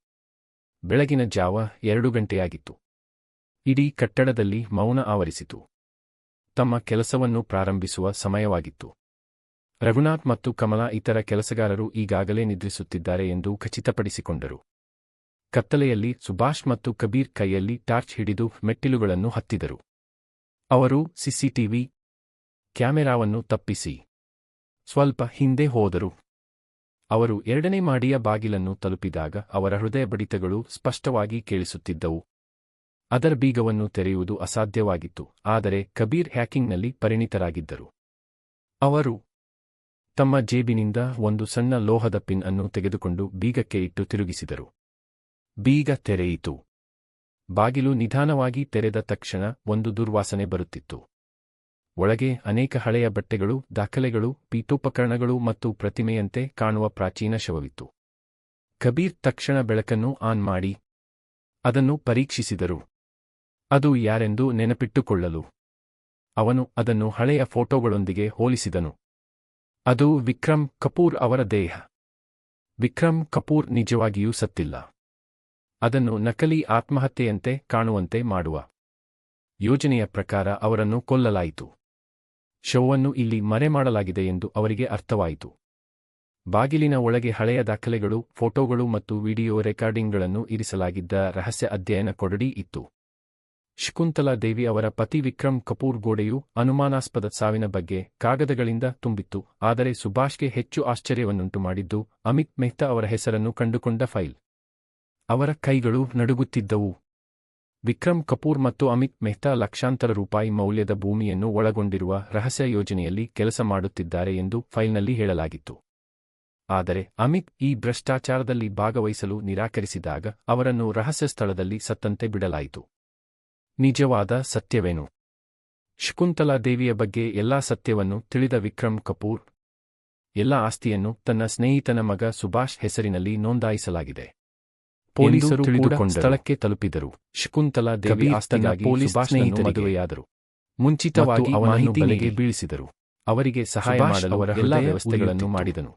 ಬೆಳಗಿನ ಜಾವ ಎರಡು ಗಂಟೆಯಾಗಿತ್ತು. ಇಡೀ ಕಟ್ಟಡದಲ್ಲಿ ಮೌನ ಆವರಿಸಿತು. ತಮ್ಮ ಕೆಲಸವನ್ನು ಪ್ರಾರಂಭಿಸುವ ಸಮಯವಾಗಿತ್ತು. ರಘುನಾಥ್ ಮತ್ತು ಕಮಲಾ ಇತರ ಕೆಲಸಗಾರರು ಈಗಾಗಲೇ ನಿದ್ರಿಸುತ್ತಿದ್ದಾರೆ ಎಂದು ಖಚಿತಪಡಿಸಿಕೊಂಡರು. ಕತ್ತಲೆಯಲ್ಲಿ ಸುಭಾಷ್ ಮತ್ತು ಕಬೀರ್ ಕೈಯಲ್ಲಿ ಟಾರ್ಚ್ ಹಿಡಿದು ಮೆಟ್ಟಿಲುಗಳನ್ನು ಹತ್ತಿದರು. ಅವರು ಸಿಸಿಟಿವಿ ಕ್ಯಾಮೆರಾವನ್ನು ತಪ್ಪಿಸಿ. ಸ್ವಲ್ಪ ಹಿಂದೆ ಹೋದರು. ಅವರು ಎರಡನೇ ಮಾಡಿಯ ಬಾಗಿಲನ್ನು ತಲುಪಿದಾಗ ಅವರ ಹೃದಯ ಬಡಿತಗಳು ಸ್ಪಷ್ಟವಾಗಿ ಕೇಳಿಸುತ್ತಿದ್ದವು. ಅದರ ಬೀಗವನ್ನು ತೆರೆಯುವುದು ಅಸಾಧ್ಯವಾಗಿತ್ತು, ಆದರೆ ಕಬೀರ್ ಹ್ಯಾಕಿಂಗ್ನಲ್ಲಿ ಪರಿಣಿತರಾಗಿದ್ದರು. ಅವರು ತಮ್ಮ ಜೇಬಿನಿಂದ ಒಂದು ಸಣ್ಣ ಲೋಹದ ಪಿನ್ ಅನ್ನು ತೆಗೆದುಕೊಂಡು ಬೀಗಕ್ಕೆ ಇಟ್ಟು ತಿರುಗಿಸಿದರು. ಬೀಗ ತೆರೆಯಿತು. ಬಾಗಿಲು ನಿಧಾನವಾಗಿ ತೆರೆದ ತಕ್ಷಣ ಒಂದು ದುರ್ವಾಸನೆ ಬರುತ್ತಿತ್ತು. ಒಳಗೆ ಅನೇಕ ಹಳೆಯ ಬಟ್ಟೆಗಳು, ದಾಖಲೆಗಳು, ಪೀಠೋಪಕರಣಗಳು ಮತ್ತು ಪ್ರತಿಮೆಯಂತೆ ಕಾಣುವ ಪ್ರಾಚೀನ ಶವವಿತ್ತು. ಕಬೀರ್ ತಕ್ಷಣ ಬೆಳಕನ್ನು ಆನ್ ಮಾಡಿ ಅದನ್ನು ಪರೀಕ್ಷಿಸಿದರು. ಅದು ಯಾರೆಂದು ನೆನಪಿಟ್ಟುಕೊಳ್ಳಲು. ಅವನು ಅದನ್ನು ಹಳೆಯ ಫೋಟೋಗಳೊಂದಿಗೆ ಹೋಲಿಸಿದನು. ಅದು ವಿಕ್ರಮ್ ಕಪೂರ್ ಅವರ ದೇಹ. ವಿಕ್ರಮ್ ಕಪೂರ್ ನಿಜವಾಗಿಯೂ ಸತ್ತಿಲ್ಲ. ಅದನ್ನು ನಕಲಿ ಆತ್ಮಹತ್ಯೆಯಂತೆ ಕಾಣುವಂತೆ ಮಾಡುವ ಯೋಜನೆಯ ಪ್ರಕಾರ ಅವರನ್ನು ಕೊಲ್ಲಲಾಯಿತು. ಶವವನ್ನು ಇಲ್ಲಿ ಮರೆಮಾಡಲಾಗಿದೆ ಎಂದು ಅವರಿಗೆ ಅರ್ಥವಾಯಿತು. ಬಾಗಿಲಿನ ಒಳಗೆ ಹಳೆಯ ದಾಖಲೆಗಳು, ಫೋಟೋಗಳು ಮತ್ತು ವಿಡಿಯೋ ರೆಕಾರ್ಡಿಂಗ್ಗಳನ್ನು ಇರಿಸಲಾಗಿದ್ದ ರಹಸ್ಯ ಅಧ್ಯಯನ ಕೊಡಡಿ ಇತ್ತು. ಶಕುಂತಲಾ ದೇವಿ ಅವರ ಪತಿ ವಿಕ್ರಮ್ ಕಪೂರ್ ಗೋಡೆಯು ಅನುಮಾನಾಸ್ಪದ ಸಾವಿನ ಬಗ್ಗೆ ಕಾಗದಗಳಿಂದ ತುಂಬಿತ್ತು, ಆದರೆ ಸುಭಾಷ್ಗೆ ಹೆಚ್ಚು ಆಶ್ಚರ್ಯವನ್ನುಂಟು ಮಾಡಿದ್ದು, ಅಮಿತ್ ಮೆಹ್ತಾ ಅವರ ಹೆಸರನ್ನು ಕಂಡುಕೊಂಡ ಫೈಲ್. ಅವರ ಕೈಗಳು ನಡುಗುತ್ತಿದ್ದವು. ವಿಕ್ರಮ್ ಕಪೂರ್ ಮತ್ತು ಅಮಿತ್ ಮೆಹ್ತಾ ಲಕ್ಷಾಂತರ ರೂಪಾಯಿ ಮೌಲ್ಯದ ಭೂಮಿಯನ್ನು ಒಳಗೊಂಡಿರುವ ರಹಸ್ಯ ಯೋಜನೆಯಲ್ಲಿ ಕೆಲಸ ಮಾಡುತ್ತಿದ್ದಾರೆ ಎಂದು ಫೈಲ್ನಲ್ಲಿ ಹೇಳಲಾಗಿತ್ತು. ಆದರೆ ಅಮಿತ್ ಈ ಭ್ರಷ್ಟಾಚಾರದಲ್ಲಿ ಭಾಗವಹಿಸಲು ನಿರಾಕರಿಸಿದಾಗ ಅವರನ್ನು ರಹಸ್ಯ ಸ್ಥಳದಲ್ಲಿ ಸತ್ತಂತೆ ಬಿಡಲಾಯಿತು. ನಿಜವಾದ ಸತ್ಯವೇನು? ಶಕುಂತಲಾ ದೇವಿಯ ಬಗ್ಗೆ ಎಲ್ಲಾ ಸತ್ಯವನ್ನು ತಿಳಿದ ವಿಕ್ರಮ್ ಕಪೂರ್. ಎಲ್ಲ ಆಸ್ತಿಯನ್ನು ತನ್ನ ಸ್ನೇಹಿತನ ಮಗ ಸುಭಾಷ್ ಹೆಸರಿನಲ್ಲಿ ನೋಂದಾಯಿಸಲಾಗಿದೆ. ಪೊಲೀಸರು ತಿಳಿದುಕೊಂಡ ಸ್ಥಳಕ್ಕೆ ತಲುಪಿದರು. ಶಕುಂತಲಾ ದೇವಿ ಆಸ್ತಿಗಾಗಿ ಪೊಲೀಸ್ ಮದುವೆಯಾದರು. ಮುಂಚಿತವಾಗಿ ಅವನನ್ನು ಬಲೆಗೆ ಬೀಳಿಸಿದರು. ಅವರಿಗೆ ಸಹಾಯ ಮಾಡಲು ಅವರ ಎಲ್ಲ ವ್ಯವಸ್ಥೆಗಳನ್ನು ಮಾಡಿದನು.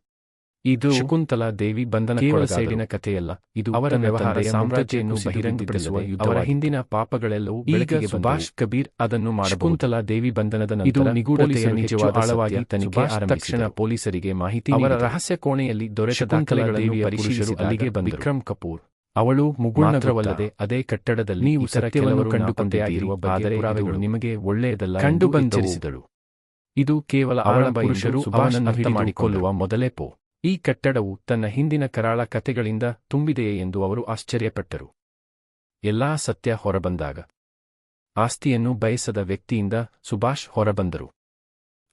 ಇದು ಶಕುಂತಲಾ ದೇವಿ ಬಂಧನ ಕೇವಲ ಸೈಡಿನ ಕಥೆಯಲ್ಲ ಇದು ಅವರ ವ್ಯವಹಾರ ಸಾಮ್ರಾಜ್ಯವನ್ನು ಬಹಿರಂಗಪಡಿಸುವ ಅವರ ಹಿಂದಿನ ಪಾಪಗಳೆಲ್ಲವೂ ಬೆಳಕಿಗೆ ಸುಭಾಷ್ ಕಬೀರ್ ಅದನ್ನು ಶಕುಂತಲಾ ದೇವಿ ಬಂಧನದ ಇದು ನಿಗೂಢತೆಯ ನಿಜವಾದ ಆಳವಾಗಿ ತನಿಖೆ ತಕ್ಷಣ ಪೊಲೀಸರಿಗೆ ಮಾಹಿತಿ ಅವರ ರಹಸ್ಯ ಕೋಣೆಯಲ್ಲಿ ದೊರೆತ ದಾಖಲೆಗಳ ಪರಿಶೀಲಿಸಲು ಪರಿಶೀಲಿಸಿ ಅಲ್ಲಿಗೆ ಬಂದ ವಿಕ್ರಮ್ ಕಪೂರ್. ಅವಳು ಮುಗುಳ್ನಗರವಲ್ಲದೆ ಅದೇ ಕಟ್ಟಡದಲ್ಲಿ ನೀವು ಸತ್ಯವನ್ನು ಕಂಡುಕೊಂಡಿರುವ ಆದರೆ ನಿಮಗೆ ಒಳ್ಳೆಯದಲ್ಲ ಕಂಡು ಬಂದಿಸಿದಳು ಇದು ಕೇವಲ ಅವಳ ಪುರುಷರು ಅವನನ್ನು ಮಾಡಿಕೊಳ್ಳುವ ಮೊದಲೇ ಪೋ. ಈ ಕಟ್ಟಡವು ತನ್ನ ಹಿಂದಿನ ಕರಾಳ ಕಥೆಗಳಿಂದ ತುಂಬಿದೆಯೇ ಎಂದು ಅವರು ಆಶ್ಚರ್ಯಪಟ್ಟರು. ಎಲ್ಲಾ ಸತ್ಯ ಹೊರಬಂದಾಗ ಆಸ್ತಿಯನ್ನು ಬಯಸದ ವ್ಯಕ್ತಿಯಿಂದ ಸುಭಾಷ್ ಹೊರಬಂದರು.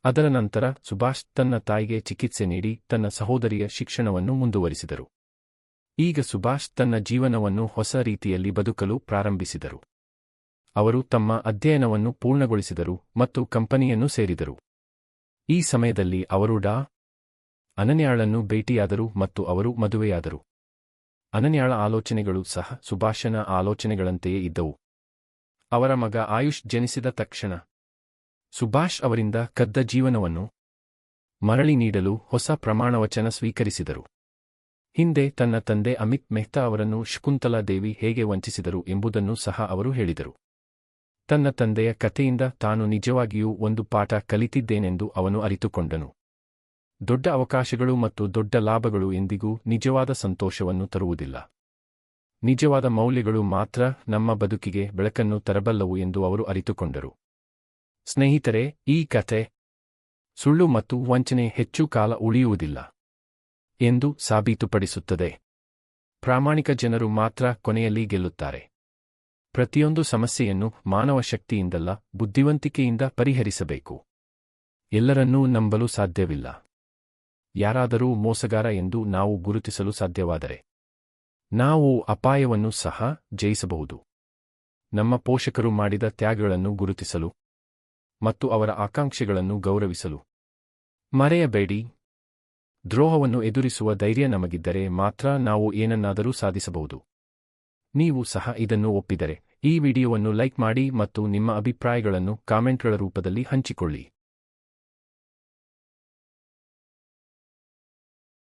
ಅದರ ನಂತರ ಸುಭಾಷ್ ತನ್ನ ತಾಯಿಗೆ ಚಿಕಿತ್ಸೆ ನೀಡಿ ತನ್ನ ಸಹೋದರಿಯ ಶಿಕ್ಷಣವನ್ನು ಮುಂದುವರಿಸಿದರು. ಈಗ ಸುಭಾಷ್ ತನ್ನ ಜೀವನವನ್ನು ಹೊಸ ರೀತಿಯಲ್ಲಿ ಬದುಕಲು ಪ್ರಾರಂಭಿಸಿದರು. ಅವರು ತಮ್ಮ ಅಧ್ಯಯನವನ್ನು ಪೂರ್ಣಗೊಳಿಸಿದರು ಮತ್ತು ಕಂಪನಿಯನ್ನು ಸೇರಿದರು. ಈ ಸಮಯದಲ್ಲಿ ಅವರು ಡಾ. ಅನನ್ಯಾಳನ್ನು ಭೇಟಿಯಾದರು ಮತ್ತು ಅವರು ಮದುವೆಯಾದರು. ಅನನ್ಯಾಳ ಆಲೋಚನೆಗಳು ಸಹ ಸುಭಾಷನ ಆಲೋಚನೆಗಳಂತೆಯೇ ಇದ್ದವು. ಅವರ ಮಗ ಆಯುಷ್ ಜನಿಸಿದ ತಕ್ಷಣ ಸುಭಾಷ್ ಅವರಿಂದ ಕದ್ದ ಜೀವನವನ್ನು ಮರಳಿ ನೀಡಲು ಹೊಸ ಪ್ರಮಾಣವಚನ ಸ್ವೀಕರಿಸಿದರು. ಹಿಂದೆ ತನ್ನ ತಂದೆ ಅಮಿತ್ ಮೆಹ್ತಾ ಅವರನ್ನು ಶಕುಂತಲಾ ದೇವಿ ಹೇಗೆ ವಂಚಿಸಿದರು ಎಂಬುದನ್ನು ಸಹ ಅವರು ಹೇಳಿದರು. ತನ್ನ ತಂದೆಯ ಕಥೆಯಿಂದ ತಾನು ನಿಜವಾಗಿಯೂ ಒಂದು ಪಾಠ ಕಲಿತಿದ್ದೇನೆಂದು ಅವನು ಅರಿತುಕೊಂಡನು. ದೊಡ್ಡ ಅವಕಾಶಗಳು ಮತ್ತು ದೊಡ್ಡ ಲಾಭಗಳು ಎಂದಿಗೂ ನಿಜವಾದ ಸಂತೋಷವನ್ನು ತರುವುದಿಲ್ಲ. ನಿಜವಾದ ಮೌಲ್ಯಗಳು ಮಾತ್ರ ನಮ್ಮ ಬದುಕಿಗೆ ಬೆಳಕನ್ನು ತರಬಲ್ಲವು ಎಂದು ಅವರು ಅರಿತುಕೊಂಡರು. ಸ್ನೇಹಿತರೆ, ಈ ಕಥೆ ಸುಳ್ಳು ಮತ್ತು ವಂಚನೆ ಹೆಚ್ಚು ಕಾಲ ಉಳಿಯುವುದಿಲ್ಲ ಎಂದು ಸಾಬೀತುಪಡಿಸುತ್ತದೆ. ಪ್ರಾಮಾಣಿಕ ಜನರು ಮಾತ್ರ ಕೊನೆಯಲ್ಲಿ ಗೆಲ್ಲುತ್ತಾರೆ. ಪ್ರತಿಯೊಂದು ಸಮಸ್ಯೆಯನ್ನು ಮಾನವ ಶಕ್ತಿಯಿಂದಲ್ಲ, ಬುದ್ಧಿವಂತಿಕೆಯಿಂದ ಪರಿಹರಿಸಬೇಕು. ಎಲ್ಲರನ್ನೂ ನಂಬಲು ಸಾಧ್ಯವಿಲ್ಲ. ಯಾರಾದರೂ ಮೋಸಗಾರ ಎಂದು ನಾವು ಗುರುತಿಸಲು ಸಾಧ್ಯವಾದರೆ ನಾವು ಅಪಾಯವನ್ನು ಸಹ ಜಯಿಸಬಹುದು. ನಮ್ಮ ಪೋಷಕರು ಮಾಡಿದ ತ್ಯಾಗಗಳನ್ನು ಗುರುತಿಸಲು ಮತ್ತು ಅವರ ಆಕಾಂಕ್ಷೆಗಳನ್ನು ಗೌರವಿಸಲು. ಮರೆಯಬೇಡಿ. ದ್ರೋಹವನ್ನು ಎದುರಿಸುವ ಧೈರ್ಯ ನಮಗಿದ್ದರೆ ಮಾತ್ರ ನಾವು ಏನನ್ನಾದರೂ ಸಾಧಿಸಬಹುದು. ನೀವು ಸಹ ಇದನ್ನು ಒಪ್ಪಿದರೆ ಈ ವಿಡಿಯೋವನ್ನು ಲೈಕ್ ಮಾಡಿ ಮತ್ತು ನಿಮ್ಮ ಅಭಿಪ್ರಾಯಗಳನ್ನು ಕಾಮೆಂಟ್ಗಳ ರೂಪದಲ್ಲಿ ಹಂಚಿಕೊಳ್ಳಿ.